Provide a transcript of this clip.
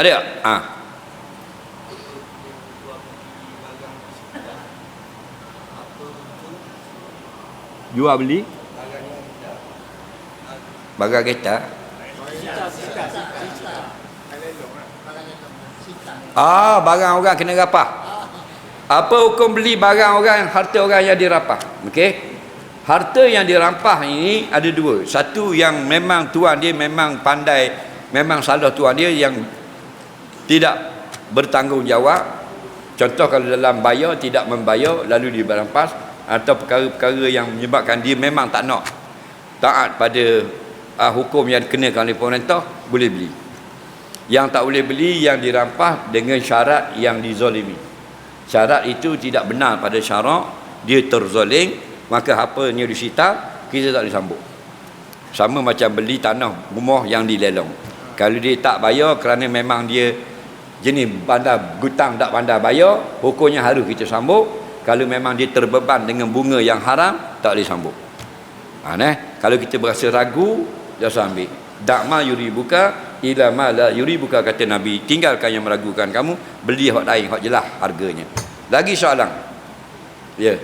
Ada tak? Ha. Jual beli Bagai kereta Ah, barang orang kena rapah. Apa hukum beli barang orang, harta orang yang dirapah? Okey. Harta yang dirampah ini ada dua. Satu yang memang tuan dia memang pandai, memang salah tuan dia yang tidak bertanggungjawab. Contoh kalau dalam bayar tidak membayar lalu diberampas atau perkara-perkara yang menyebabkan dia memang tak nak taat pada uh, hukum yang dikenakan oleh pemerintah boleh beli. Yang tak boleh beli yang dirampas dengan syarat yang dizolimi. Syarat itu tidak benar pada syarak, dia terzolim, maka apa yang disita, kita tak sambung. Sama macam beli tanah rumah yang dilelong. Kalau dia tak bayar kerana memang dia jenis bandar gutang tak bandar bayar, hukumnya harus kita sambung. Kalau memang dia terbeban dengan bunga yang haram, tak boleh sambung. Ha, nah, kalau kita berasa ragu, jangan ambil. Dakma yuri buka ila ma la yuri buka kata Nabi tinggalkan yang meragukan kamu beli hak lain hak jelas harganya lagi soalan ya